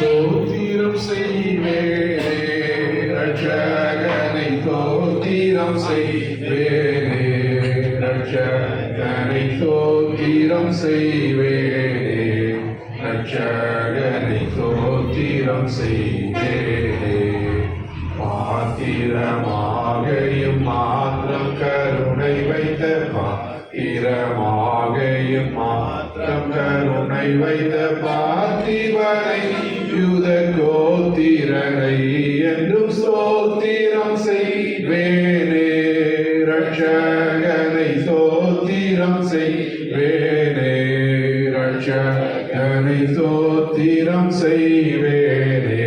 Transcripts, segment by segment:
தோத்திரம் செய்வேனே ரட்சகனை தோத்திரம் செய்வேனே ரட்சகனை தோத்திரம் செய்வேனே ரட்சகனை தோத்திரம் செய்வேனே. ஸ்தோத்திரம் செய்வேனே ரட்சகனை ஸ்தோத்திரம் செய்வேனே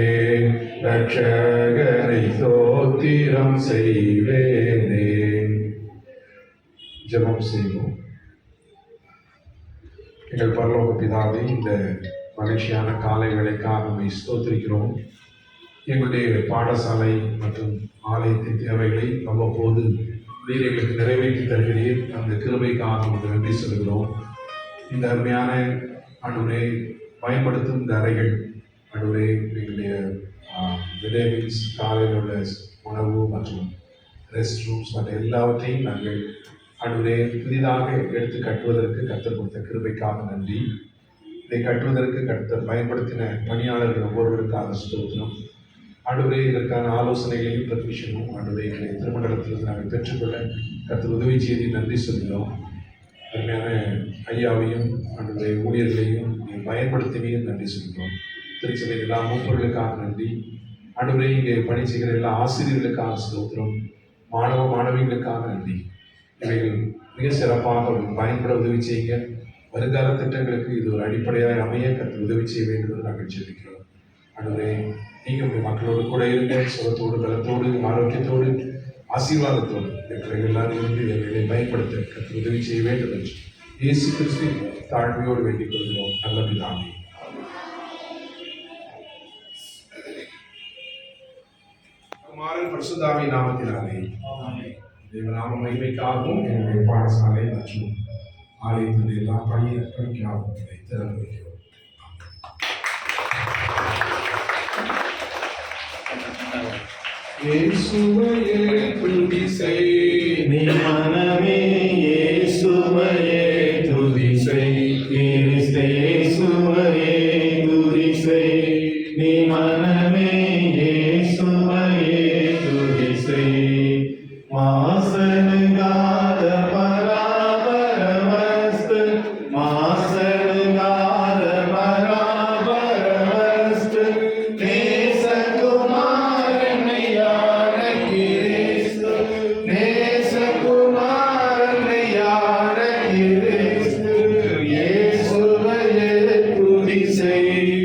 ரட்சகனை ஸ்தோத்திரம் செய்வேனே. ஜபம் செய்வோம். எங்கள் பரலோக பிதாவே இந்த மகிழ்ச்சியான காலை வேலைக்காக நம்மை ஸ்தோத்திரிக்கிறோம். எங்களுடைய பாடசாலை மற்றும் ஆலயத்தின் தேவைகளை அவ்வப்போது நீர் எங்களுக்கு நிறைவேற்றி தருகிறீர். அந்த கிருபைக்காக உங்களுக்கு நன்றி சொல்கிறோம் இந்த அருமையான அனுரை பயன்படுத்தும் இந்த அறைகள். அனுரை எங்களுடைய விடேவில்ஸ் காலையில் உள்ள உணவு மற்றும் ரெஸ்ட் ரூம்ஸ் மற்ற எல்லாவற்றையும் நாங்கள் அன்றுவரே புதிதாக எடுத்து கட்டுவதற்கு கற்றுக் கொடுத்த கிருபைக்காக நன்றி. இதை கட்டுவதற்கு கற்று பயன்படுத்தின பணியாளர்கள் ஒவ்வொருவருக்காக சுத்தம் ஆண்டவரே இதற்கான ஆலோசனைகளையும் பிரத்விஷனும் ஆண்டவரே எங்களை திருமண்டலத்தில் நாங்கள் பெற்றுக்கொள்ள கற்று உதவி செய்தி நன்றி சொல்கிறோம். அருமையான ஐயாவையும் ஆண்டவரே ஊழியர்களையும் பயன்படுத்தினையும் நன்றி சொல்கிறோம். திருச்சபை எல்லா மூப்பர்களுக்காக நன்றி. ஆண்டவரே இங்கே பணி செய்கிற எல்லா ஆசிரியர்களுக்காக ஸ்தோத்திரம். மாணவ மாணவிகளுக்காக நன்றி. இவைகள் மிக சிறப்பாக பயன்பட உதவி செய்யுங்க. வருங்கால திட்டங்களுக்கு இது ஒரு அடிப்படையாக அமைய கற்று உதவி செய்ய வேண்டும் என்று நாங்கள் சொல்லிக்கிறோம் ஆண்டவரே நீங்கள் உங்கள் மக்களோடு கூட இருங்க சுகத்தோடு பலத்தோடு ஆரோக்கியத்தோடு ஆசீர்வாதத்தோடு. இருக்கிற எல்லாரும் இருந்து இவர்களை பயன்படுத்த கற்று உதவி செய்ய வேண்டும் என்று இயேசு கிறிஸ்து தாழ்மையோடு வேண்டிக் கொள்கிறோம். நல்ல பிதாவே குமாரன் பரிசுத்தாவி நாமத்தினாலே. தேவநாம மகிமைக்காகவும் என்னுடைய பாடசாலை மற்றும் ஆலயத்தின் எல்லா பணியை பணிக்காகவும் இதை திறந்து வைக்கிறோம். இயேசுவையே துதி செய் நீ மனமே இயேசுவையே துதி செய் இயேசுவையே துதி செய் நீ மனமே இயேசுவையே துதி செய் மாசனுகாத துதி செய்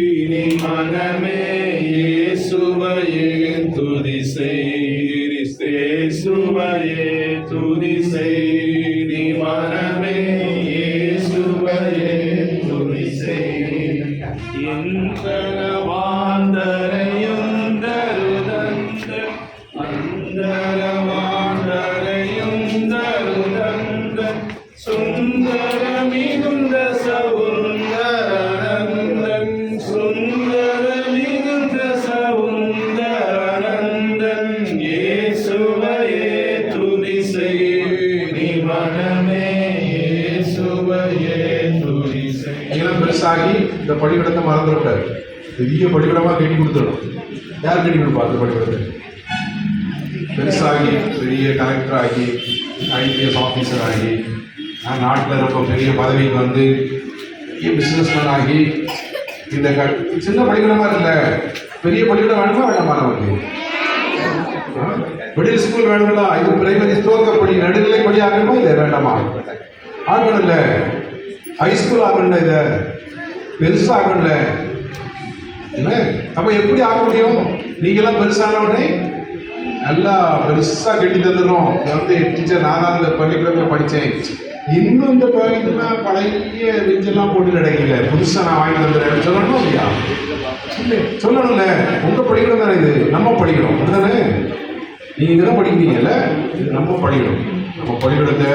செய் ஆகி இந்த பள்ளிக்கூடத்தை மறந்துடக்கூடாது பெரிய பள்ளிக்கூடமாக கட்டி கொடுத்துடணும். யார் கட்டி கொடுப்பா அந்த பள்ளிக்கூடத்தை? பெருசாகி பெரிய கலெக்டர் ஆகி ஐபிஎஸ் ஆஃபீஸர் ஆகி நாட்டில் ரொம்ப பெரிய பதவிக்கு வந்து பெரிய பிஸ்னஸ்மேன் ஆகி இந்த க சின்ன பள்ளிக்கூடமாக இல்லை. பெரிய பள்ளிக்கூடம் வேணுமா வேண்டாமா நமக்கு? மிடில் ஸ்கூல் வேணுங்களா இது பிரைமரி துவக்கப்படி நடுநிலை படி ஆகணுமா இல்லை வேண்டாமா? ஆகணும் இல்லை. ஹை ஹைஸ்கூல் ஆகணும் இதை. பெருசாகல ஆகணும்ல என்ன? அப்ப எப்படி ஆக முடியும்? நீங்களாம் பெருசான உடனே நல்லா பெருசா கட்டி தந்துடும் வந்து டீச்சர் நான் தான் இந்த பள்ளிக்கூடத்தில் படித்தேன். இன்னும் இந்த பள்ளிக்கூடம் பழைய விஞ்செல்லாம் போட்டு கிடைக்கல புதுசா நான் வாங்கி வந்துடுறேன் சொல்லணும் இல்லையா? சொல்லணும்ல. உங்க படிக்கணும் தானே இது? நம்ம படிக்கணும் அப்படிதானே நீங்க தான் படிக்கிறீங்கல்ல? இது நம்ம படிக்கணும் நம்ம பள்ளிக்கூடத்தை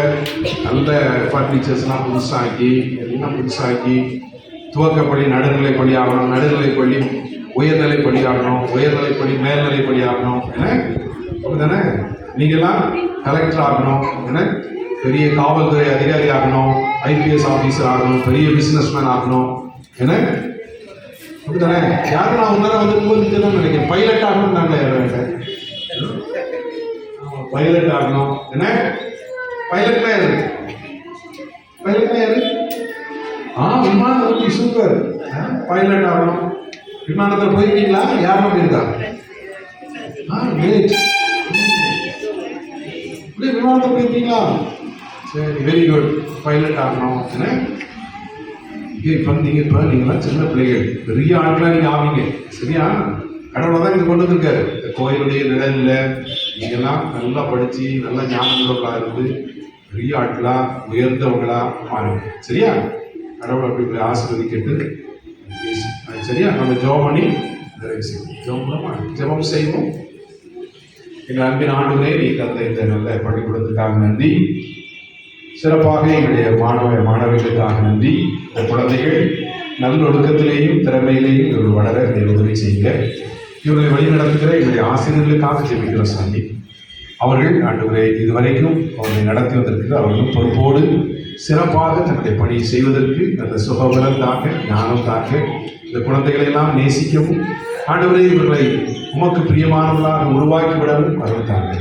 நல்ல ஃபர்னிச்சர்ஸ்லாம் புதுசாக்கி எல்லாம் புதுசாக்கி துவக்கப்பள்ளி நடுநிலைப் பள்ளி ஆகணும் நடுநிலைப் பள்ளி உயர்நிலைப் ஆகணும் உயர்நிலைப் பள்ளி மேல்நிலைப் பள்ளி ஆகணும் என்ன? அப்படிதானே நீங்களாம் கலெக்டர் ஆகணும் என்ன? பெரிய காவல்துறை அதிகாரி ஆகணும் ஐபிஎஸ் ஆஃபீஸர் ஆகணும் பெரிய பிஸ்னஸ்மேன் ஆகணும் என்ன? அப்படிதானே யாரும் நான் உன்னால வந்து உங்களுக்கு தான் நினைக்கிறேன் பைலட் ஆகணும் நாங்கள் பைலட் ஆகணும் என்ன? பைலட்னா யாரு பைலட்னா யாரு? ஆ விமானம் ஓகே சூப்பர் பைலட் ஆகணும். விமானத்தில் போயிருக்கீங்களா? யாரும் போயிருக்கா? ஆ கிரேட் இப்படி விமானத்தில் போயிருக்கீங்களா? சரி வெரி குட் பைலட் ஆகணும் இங்கே இப்போ நீங்கள் இப்போ நீங்களாம் சின்ன பிள்ளைகள். பெரிய ஆட்களாக நீங்கள் ஆவீங்க. சரியா? கடவுளை தான் இங்கே கொண்டு வந்திருக்காரு. இந்த கோயிலுடைய நிழலில் நீங்கள்லாம் நல்லா படித்து நல்லா ஞானமுள்ளவர்களாக இருந்து பெரிய ஆட்களாக உயர்ந்தவங்களா மாறுங்க. சரியா? கடவுளை அப்படி இப்படி ஆசீர்வதிக்கிட்டு சரியா? நம்ம ஜெபம் பண்ணி நிறைவு செய்வோம். ஜெபம் ஜெபம் செய்வோம். எங்கள் அன்பின் ஆண்டுகளே நீ தந்த இந்த நல்ல பள்ளிக்கூடத்துக்காக நன்றி. சிறப்பாக எங்களுடைய மாணவ மாணவிகளுக்காக நன்றி. இந்த குழந்தைகள் நல்லொழுக்கத்திலேயும் திறமையிலேயும் இவர்கள் வளர உதவி செய்யுங்க. இவர்களை வழிநடத்துகிற எங்களுடைய ஆசிரியர்களுக்காக ஜெபிக்கிற சாமி. அவர்கள் ஆண்டவரை இதுவரைக்கும் அவர்களை நடத்தி வந்திருக்கிற அவர்களும் பொறுப்போடு சிறப்பாக தன்னுடைய பணியை செய்வதற்கு அந்த சுகபலம் தாக்க ஞானம் தாக்க இந்த குழந்தைகளை எல்லாம் நேசிக்கவும் ஆண்டவரே இவர்களை உமக்கு பிரியமானவர்களாக உருவாக்கி விடவும் அருள்தாங்க.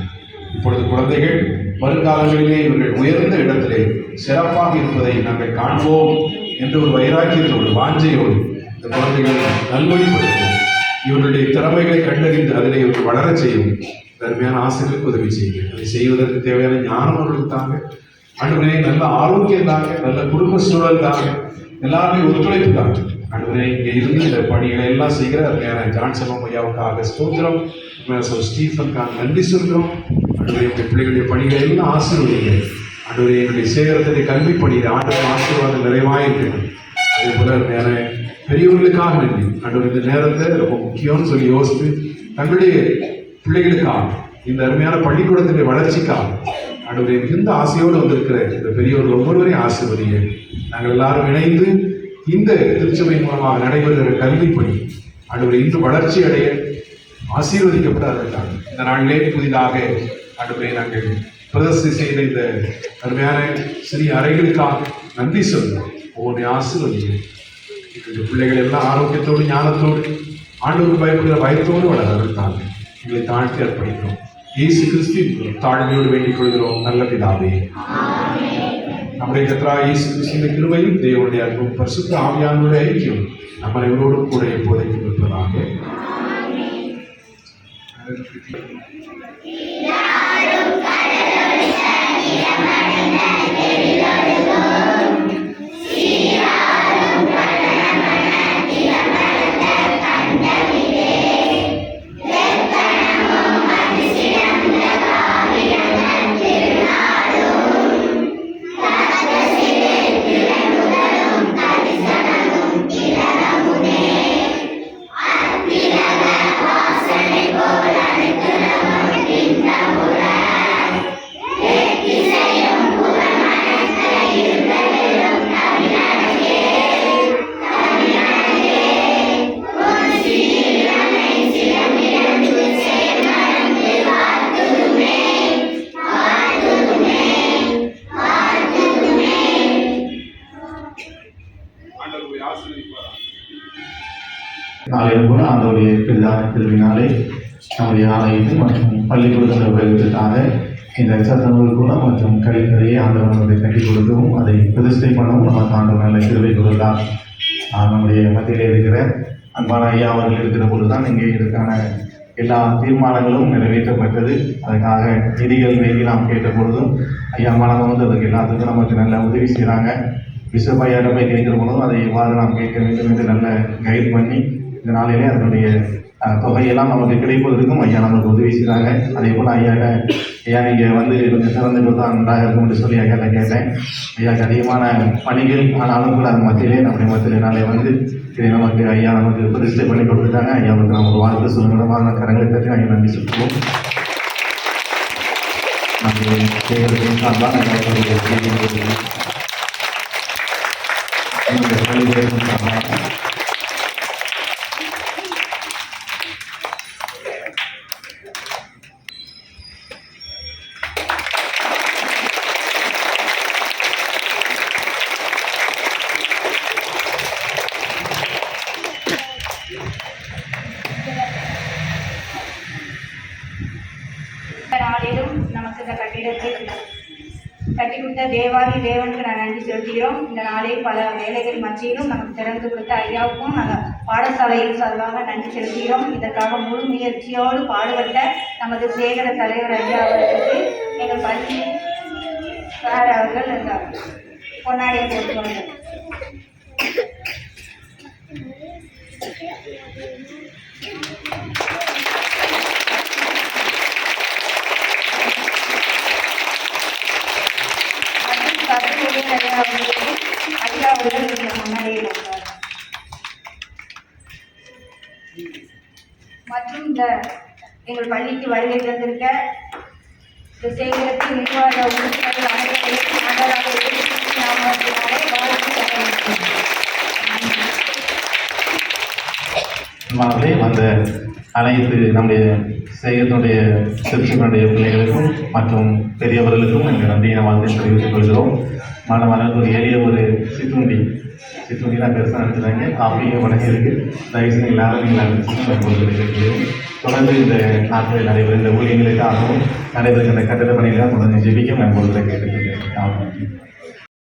இப்பொழுது குழந்தைகள் வருங்காலங்களிலே இவர்கள் உயர்ந்த இடத்திலே சிறப்பாக இருப்பதை நாங்கள் காண்போம் என்ற ஒரு வைராக்கியத்தோடு வாஞ்சையோடு இந்த குழந்தைகளை நல்வழிப்படுத்தும் இவர்களுடைய திறமைகளை கண்டறிந்து அதிலே இவர்கள் வளரச் செய்யும் தருமையான ஆசிரியர்களுக்கு உதவி செய்யுங்க அதை செய்வதற்கு தேவையான ஞானம் அவர்களுக்கு தாங்க. ஆண்டவரே நல்ல ஆரோக்கியம் தாங்க. நல்ல குடும்ப சூழல் தாங்க. எல்லாருமே ஒத்துழைப்பு தாங்க. ஆண்டவரே இங்கே இருந்து இந்த பணிகளை எல்லாம் செய்கிற அருமையான ஜான்சனம் ஐயாவுக்காக ஸ்தோத்திரம். உண்மையான ஸ்டீஃபனுக்காக நன்றி சொல்கிறோம். ஆண்டவரே உங்கள் பிள்ளைகளுடைய பணிகளை எல்லாம் ஆசீர்வதிங்க ஆண்டவரே எங்களுடைய சேகரத்திலே கல்வி பணியில் ஆண்டு ஆசீர்வாதம் நிறைவாயிருக்கணும் அதே போல அருமையான பெரியவர்களுக்காக நன்றி. ஆண்டவர் இந்த நேரத்தை ரொம்ப முக்கியம்னு சொல்லி யோசித்து தங்களுடைய பிள்ளைகளுக்காக இந்த அருமையான பள்ளிக்கூடத்தினுடைய வளர்ச்சிக்காக ஆண்டவரை மிகுந்த ஆசையோடு வந்திருக்கிற இந்த பெரியவர்கள் ஒவ்வொருவரையும் ஆசிர்வதிங்க. நாங்கள் எல்லாரும் இணைந்து இந்த திருச்சபை மூலமாக நடைபெறுகிற கல்வி பணி ஆண்டவரை இன்று வளர்ச்சி அடைய ஆசீர்வதிக்கப்படாதற்காக இந்த நாளிலே புதிதாக ஆண்டவரை நாங்கள் பிரதர்சி செய்த இந்த அருமையான சிறிய அறைகளுக்காக நன்றி சொல்லுவோம் ஒவ்வொரு ஆசீர்வதிங்க. இந்த பிள்ளைகள் எல்லாம் ஆரோக்கியத்தோடு ஞானத்தோடு ஆண்டவர் பயப்படுகிற பயத்தோடு வளர்த்தாங்க எங்களை தாழ்த்தி அர்ப்பணிக்கிறோம். இயேசு கிறிஸ்து தாழ்மையோடு வேண்டிக் கொள்கிறோம். நல்ல பிதாவே. நம்முடைய கத்ரா இயேசு கிறிஸ்துவின் கிருபையும் தேவனுடைய அன்பும் பரிசுத்த ஆவியானுடைய ஐக்கியம் நம்ம அனைவரோடும் கூட எப்போதைக்கும் குணம் கூட ஆண்டவருடைய பெரிதான திருவினாலே நம்முடைய ஆலயத்தில் மற்றும் பள்ளிக்கூடத்தில் உபயோகத்திற்காக இந்த சத்தநூல் கூட மற்றும் கழிப்பறையை ஆண்டவர் நமக்கு கட்டி கொடுக்கவும் அதை பிரதிஷ்டை பண்ணவும் நமக்கு ஆண்டவர் நல்ல கிருவை கொடுத்தார். நம்முடைய மத்தியில் இருக்கிற அன்பான ஐயா அவர்கள் இருக்கிற பொழுது தான் இங்கே இதற்கான எல்லா தீர்மானங்களும் நிறைவேற்றப்பட்டது. அதுக்காக நிதிகள் வேண்டி நாம் கேட்ட பொழுதும் ஐயா மாணவன் வந்து அதுக்கு எல்லாத்துக்கும் நமக்கு நல்ல உதவி செய்கிறாங்க பிஷப் போய் கேட்கிற பொழுதும் அதை எவ்வாறு நாம் கேட்க வேண்டும் என்று நல்ல கைட் பண்ணி இந்த நாளிலே அதனுடைய தொகையெல்லாம் நமக்கு கிடைப்பதற்கும் ஐயா நமக்கு உதவி செய்கிறாங்க அதே போல் ஐயாட்ட ஐயா நீங்கள் வந்து கொஞ்சம் சிறந்து கொடுத்தா நன்றாக இருக்கும் என்று சொல்லி ஐயாட்ட கேட்டேன். ஐயாக்கு அதிகமான பணிகள் ஆனாலும் கூட அது மத்தியிலே நம்முடைய மத்தியிலே நாளை வந்து இதை நமக்கு ஐயா நமக்கு பிரதிஷ்டை பண்ணி கொடுத்துருக்காங்க ஐயாவுக்கு நமக்கு வாழ்த்து சுதந்திரமான கரங்களை தட்டி ஐயா நன்றி சொல்லுவோம் நம்முடைய கட்டி கொடுத்த தேவாதி தேவனுக்கு நான் நன்றி செலுத்துகிறோம். இந்த நாளில் பல வேலைகள் மத்தியிலும் நமக்கு திறந்து கொடுத்த ஐயாவுக்கும் நாங்கள் பாடசாலையில் சார்பாக நன்றி செலுத்துகிறோம். இதற்காக முழு முயற்சியோடு பாடுபட்ட நமது சேகர தலைவர் ஐயா அவர்களுக்கு எங்கள் பள்ளி சார் அவர்கள் இந்த பொன்னாடியை போட்டுவார்கள் மற்றும் கருத்துடைய ஐயா அவர்கள் மற்றும் இந்த எங்கள் பள்ளிக்கு வருகை தந்திருக்க இந்த சேகரத்தின் நிர்வாக உறுப்பினர்கள் அனைவரையும் வாழ்த்து வந்த அனைத்து நம்முடைய செய்யத்தினுடைய திருச்சிகளுடைய பிள்ளைகளுக்கும் மற்றும் பெரியவர்களுக்கும் எங்கள் நன்றியை வாழ்ந்து தெரிவித்துக் கொள்கிறோம். மாணவர்கள் ஒரு எளிய ஒரு சிற்றுண்டி. தான் பெருசாக நினச்சிடாங்க காப்பியும் வடகை இருக்குது தயவு எல்லாரும் நீங்கள் தொடர்ந்து இந்த நாட்களில் நடைபெறும் இந்த ஊழியர்களுக்காகவும் நடைபெறுகின்ற கட்டிட பணிகளாக தொடர்ந்து ஜெபிக்க நான் பொருளை கேட்டுக்கிறேன்